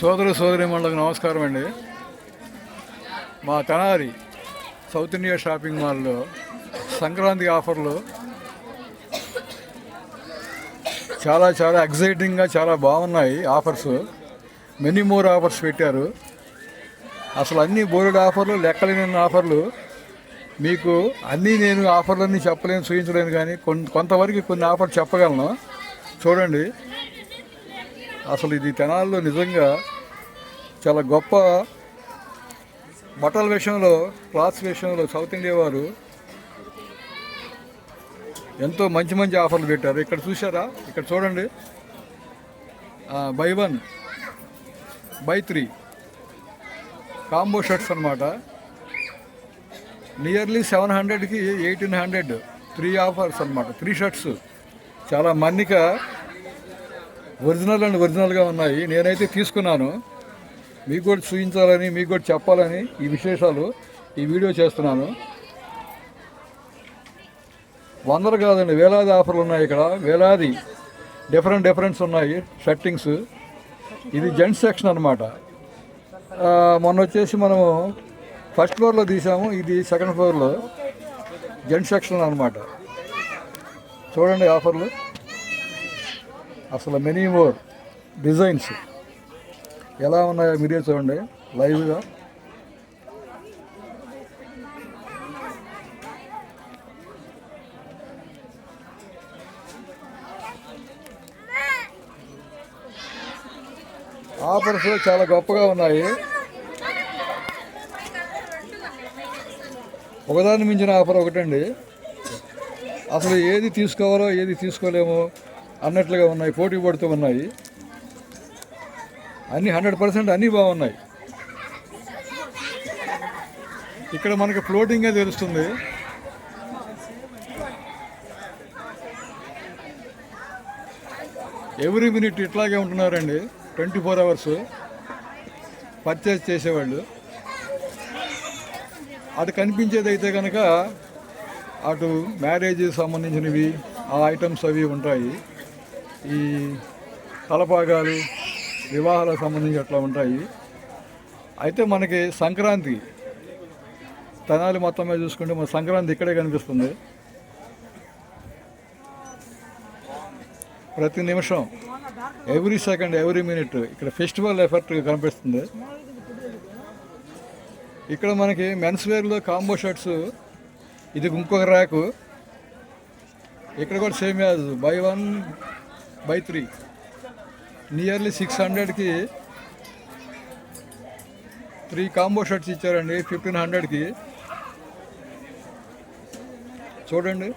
సోదరు సోదరి మండలకు నమస్కారం అండి. మా తెనాలి సౌత్ ఇండియా షాపింగ్ మాల్లో సంక్రాంతి ఆఫర్లు చాలా చాలా ఎగ్జైటింగ్గా చాలా బాగున్నాయి ఆఫర్స్. మెనీ మోర్ ఆఫర్స్ పెట్టారు. అసలు అన్ని బోర్డు ఆఫర్లు లెక్కలేని ఆఫర్లు. మీకు అన్నీ నేను ఆఫర్లన్నీ చెప్పలేను చూపించలేను కానీ కొంత కొంతవరకు కొన్ని ఆఫర్ చెప్పగలను. చూడండి. అసలు ఇది తెనాల్లో నిజంగా చాలా గొప్ప బట్టల విషయంలో క్లాత్స్ విషయంలో సౌత్ ఇండియా వారు ఎంతో మంచి మంచి ఆఫర్లు పెట్టారు. ఇక్కడ చూసారా ఇక్కడ చూడండి. Buy one buy three combo shirts అనమాట నియర్లీ సెవెన్ హండ్రెడ్కి ఎయిటీన్ హండ్రెడ్ త్రీ ఆఫర్స్ అనమాట త్రీ షర్ట్స్. చాలా మన్నిక ఒరిజినల్ అండ్ ఒరిజినల్గా ఉన్నాయి. నేనైతే తీసుకున్నాను. మీకు కూడా చూపించాలని మీకు కూడా చెప్పాలని ఈ విశేషాలు ఈ వీడియో చేస్తున్నాను. వందలు కాదండి వేలాది ఆఫర్లు ఉన్నాయి ఇక్కడ. వేలాది డిఫరెంట్ డిఫరెంట్స్ ఉన్నాయి షర్టింగ్స్ ఇది జెంట్స్ సెక్షన్ అనమాట మొన్న వచ్చేసి మనము ఫస్ట్ ఫ్లోర్లో తీసాము. ఇది సెకండ్ ఫ్లోర్లో జెంట్స్ సెక్షన్ అనమాట చూడండి ఆఫర్లు. అసలు మెనీ మోర్ డిజైన్స్ ఎలా ఉన్నాయో మీరే చూడండి లైవ్గా ఆఫర్స్ చాలా గొప్పగా ఉన్నాయి. ఒకదాన్ని మించిన ఆఫర్ ఒకటండి. అసలు ఏది తీసుకోవాలో ఏది తీసుకోలేమో అన్నట్లుగా ఉన్నాయి పోటీ పడుతూ ఉన్నాయి. అన్నీ హండ్రెడ్ పర్సెంట్ అన్నీ బాగున్నాయి. ఇక్కడ మనకి ఫ్లోటింగే తెలుస్తుంది? ఎవ్రీ మినిట్ ఇట్లాగే ఉంటున్నారండి. ట్వంటీ ఫోర్ అవర్స్ పర్చేజ్ చేసేవాళ్ళు. అటు కనిపించేది అయితే కనుక అటు మ్యారేజ్ సంబంధించినవి ఆ ఐటమ్స్ అవి ఉంటాయి. ఈ తలపాగాలు వివాహాలకు సంబంధించి అట్లా ఉంటాయి? అయితే మనకి సంక్రాంతి తెనాలి మొత్తం మీద చూసుకుంటే మన సంక్రాంతి ఇక్కడే కనిపిస్తుంది. ప్రతి నిమిషం ఎవ్రీ సెకండ్ ఎవ్రీ మినిట్ ఇక్కడ ఫెస్టివల్ ఎఫెక్ట్ కనిపిస్తుంది. ఇక్కడ మనకి మెన్స్ వేర్లో కాంబో షర్ట్స్ ఇది ఇంకొక ర్యాకు. ఇక్కడ కూడా same as buy one buy three. Nearly six హండ్రెడ్కి త్రీ కాంబో షర్ట్స్ ఇచ్చారండి ఫిఫ్టీన్ హండ్రెడ్కి. చూడండి.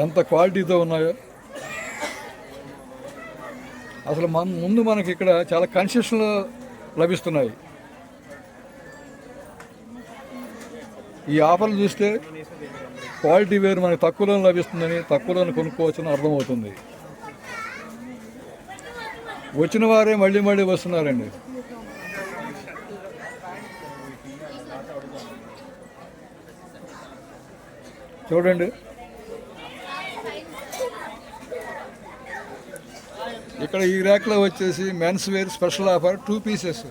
ఎంత క్వాలిటీతో ఉన్నాయో. అసలు మన ముందు మనకి ఇక్కడ చాలా కన్సెషన్లు లభిస్తున్నాయి. ఈ ఆఫర్లు చూస్తే క్వాలిటీ వేరు మనకి తక్కువలో లభిస్తుందని తక్కువలో కొనుక్కోవచ్చని అర్థమవుతుంది. వచ్చిన వారే మళ్ళీ మళ్ళీ వస్తున్నారండి. చూడండి. ఇక్కడ ఈ ర్యాక్లో వచ్చేసి men's wear special offer two pieces.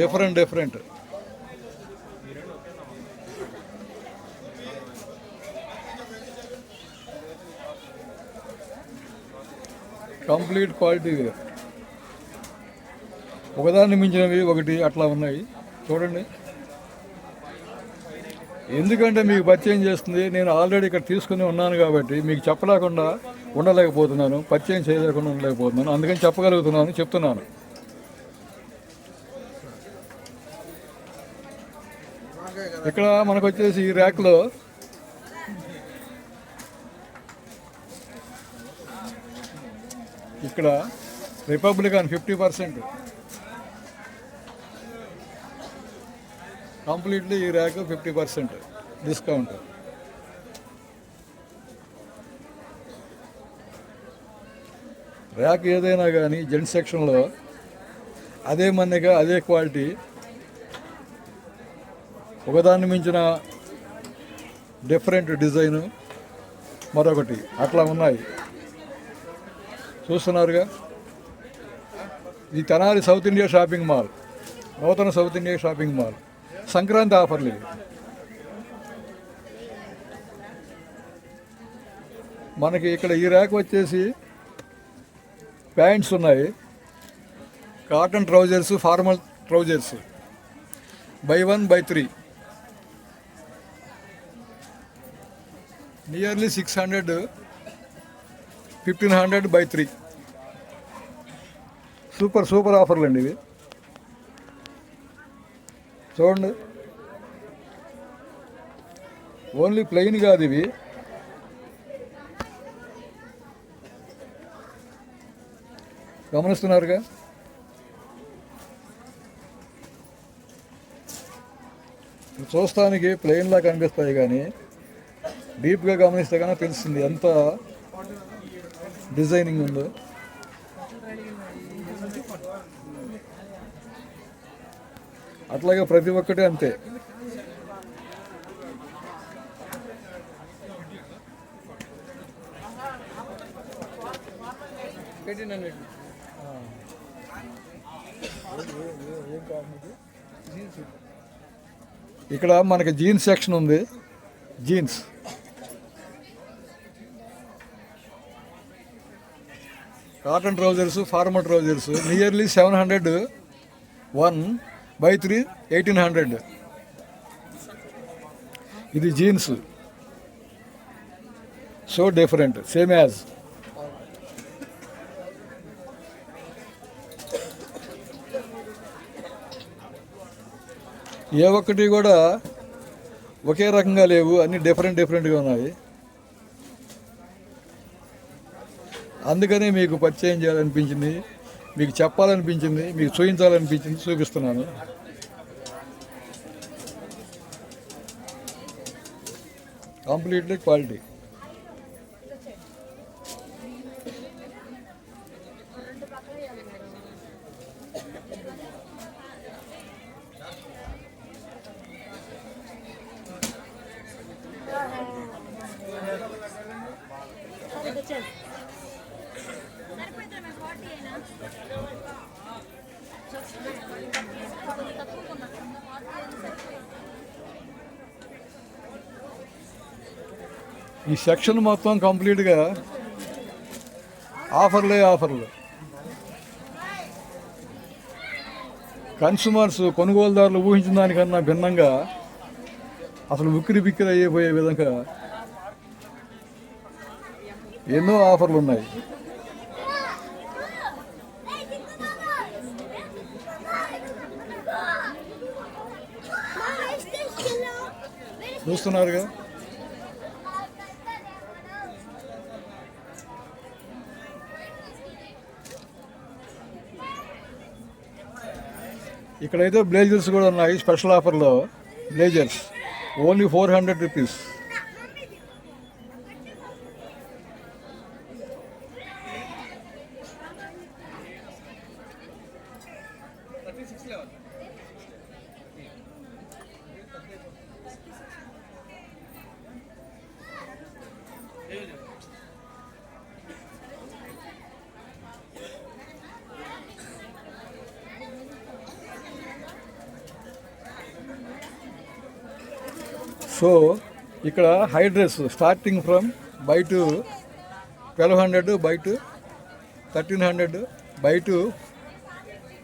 Different different. Complete quality wear ఒకదాన్ని మించినవి ఒకటి అట్లా ఉన్నాయి. చూడండి. ఎందుకంటే మీకు పరిచయం చేస్తుంది నేను ఆల్రెడీ ఇక్కడ తీసుకుని ఉన్నాను కాబట్టి మీకు చెప్పలేకుండా ఉండలేకపోతున్నాను పరిచయం చేయలేకుండా ఉండలేకపోతున్నాను. అందుకని చెప్పగలుగుతున్నాను చెప్తున్నాను. ఇక్కడ మనకు వచ్చేసి ఈ ర్యాక్లో ఇక్కడ రిపబ్లికన్ ఫిఫ్టీ పర్సెంట్ కంప్లీట్లీ ఈ rack fifty percent discount rack ఏదైనా కానీ జెంట్ సెక్షన్లో అదే మన్నిగా అదే క్వాలిటీ. ఒకదాన్ని మించిన డిఫరెంట్ డిజైను మరొకటి అట్లా ఉన్నాయి. చూస్తున్నారుగా? ఇది Tenali south India shopping mall నూతన south India shopping mall Sankranti ఆఫర్లు ఇవి. మనకి ఇక్కడ ఈ ర్యాక్ వచ్చేసి ప్యాంట్స్ ఉన్నాయి. Cotton trousers formal trousers. Buy one buy three. Nearly six hundred fifteen hundred buy three. Super super ఆఫర్లు అండి ఇవి. చూడండి. ఓన్లీ ప్లెయిన్ కాదు ఇవి. గమనిస్తున్నారుగా? చూస్తానికి ప్లెయిన్లా కనిపిస్తాయి కానీ డీప్గా గమనిస్తే కానీ తెలుస్తుంది ఎంత డిజైనింగ్ ఉందో? అట్లాగే ప్రతి ఒక్కటి అంతే. ఇక్కడ మనకి జీన్స్ సెక్షన్ ఉంది. Jeans. Cotton trousers formal trousers nearly seven hundred one buy three eighteen hundred. ఇది jeans. So different same as. ఏ ఒక్కటి కూడా ఒకే రకంగా లేవు అన్ని డిఫరెంట్ డిఫరెంట్గా ఉన్నాయి. అందుకనే మీకు పరిచయం చేయాలనిపించింది మీకు చెప్పాలనిపించింది మీకు చూపించాలనిపించింది చూపిస్తున్నాను. కంప్లీట్లీ క్వాలిటీ ఈ సెక్షన్ మొత్తం కంప్లీట్గా ఆఫర్లే ఆఫర్లు. కన్స్యూమర్స్ కొనుగోలుదారులు ఊహించిన దానికన్నా భిన్నంగా అసలు ఉక్కిరి బిక్కిరి అయిపోయే విధంగా ఎన్నో ఆఫర్లు ఉన్నాయి. చూస్తున్నారుగా? ఇక్కడైతే బ్లేజర్స్ కూడా ఉన్నాయి స్పెషల్ ఆఫర్లో blazers only four hundred rupees so ఇక్కడ high dress starting from buy two twelve hundred buy two thirteen hundred buy two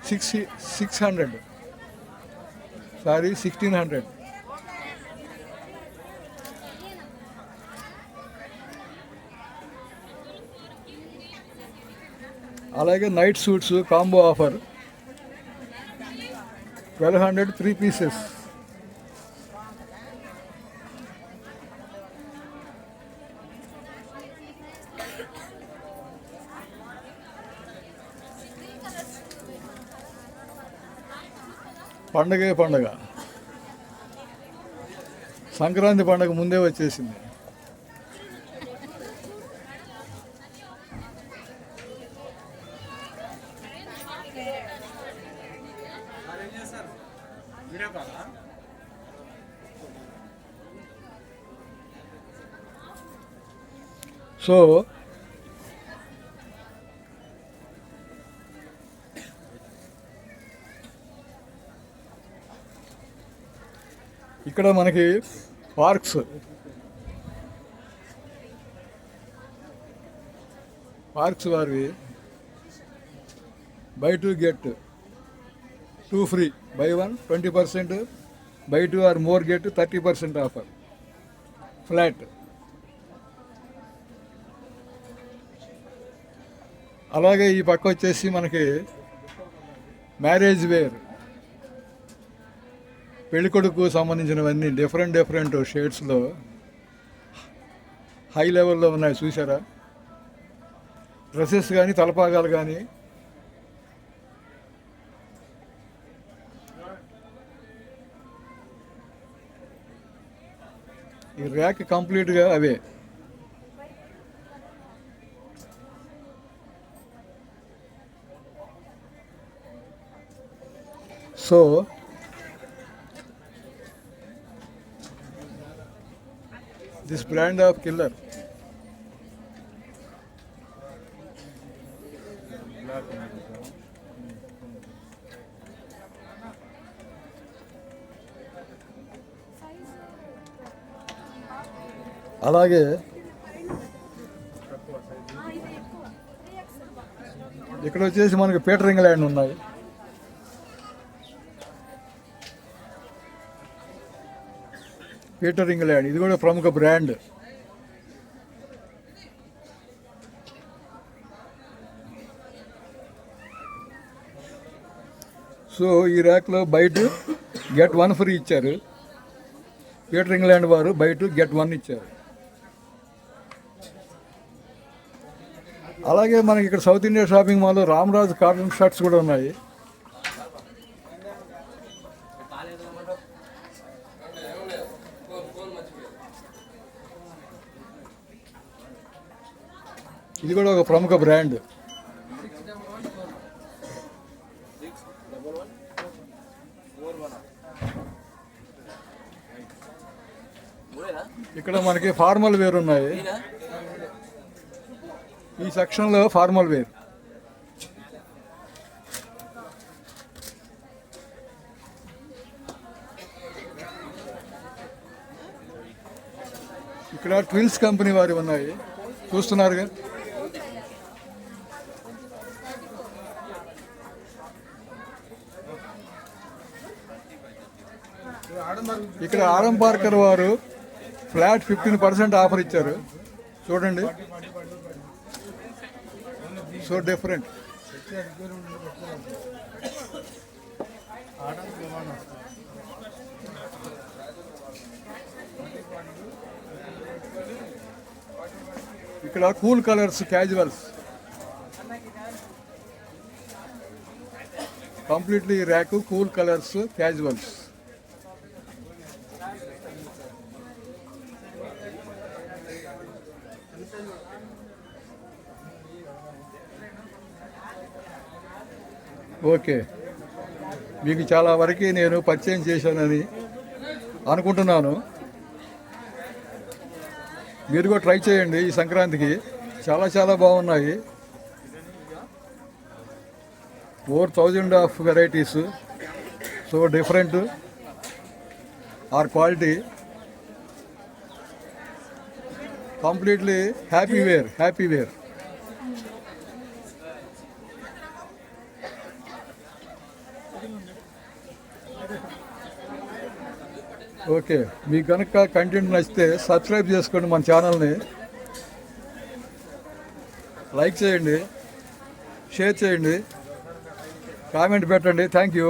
six six hundred. Sorry sixteen hundred. అలాగే night suits combo offer. Twelve hundred three pieces. పండగే పండగ. సంక్రాంతి పండగ ముందే వచ్చేసింది. So ఇక్కడ మనకి Parx. Parx వారివి. Buy two get two free. Buy one twenty percent. Buy two or more get thirty percent offer. Flat. అలాగే ఈ పక్క వచ్చేసి మనకి మ్యారేజ్ వేర్. పెళ్ళికొడుకు సంబంధించినవన్నీ డిఫరెంట్ డిఫరెంట్ షేడ్స్లో హై లెవెల్లో ఉన్నాయి చూసారా డ్రెస్సెస్ కానీ తలపాగాలు కానీ ఈ ర్యాక్ కంప్లీట్గా అవే. So this brand of killer అలాగే ఇక్కడ వచ్చేసి మనకి పీటర్ ఇంగ్లాండ్ ఉన్నాయి. పీటర్ ఇంగ్లాండ్ ఇది కూడా ప్రముఖ బ్రాండ్. సో ఈ ర్యాక్లో బయట గెట్ వన్ ఫ్రీ ఇచ్చారు. పీటర్ ఇంగ్లాండ్ వారు బయట గెట్ వన్ ఇచ్చారు. అలాగే మనకి ఇక్కడ సౌత్ ఇండియా షాపింగ్ మాల్లో రామరాజు కాటన్ షర్ట్స్ కూడా ఉన్నాయి. ఇది కూడా ఒక ప్రముఖ బ్రాండ్. ఇక్కడ మనకి ఫార్మల్ వేర్ ఉన్నాయి. ఈ సెక్షన్లో ఫార్మల్ వేర్. ఇక్కడ ట్విల్స్ కంపెనీ వారి ఉన్నాయి. చూస్తున్నారుగా ఇక్కడ ఆరం పార్కర్ వారు ఫ్లాట్ ఫిఫ్టీన్ పర్సెంట్ ఆఫర్ ఇచ్చారు. చూడండి. So different. ఇక్కడ cool colours casuals. Completely rack cool colours casuals. Okay. మీకు చాలా వరకు నేను పరిచయం చేశానని అనుకుంటున్నాను. మీరు కూడా ట్రై చేయండి ఈ సంక్రాంతికి. చాలా చాలా బాగున్నాయి. Four thousand of varieties so different or quality completely happy wear happy wear okay. మీకు కనుక కంటెంట్ నచ్చితే సబ్స్క్రైబ్ చేసుకోండి మన ఛానల్ని. లైక్ చేయండి. షేర్ చేయండి. కామెంట్ పెట్టండి. Thank you.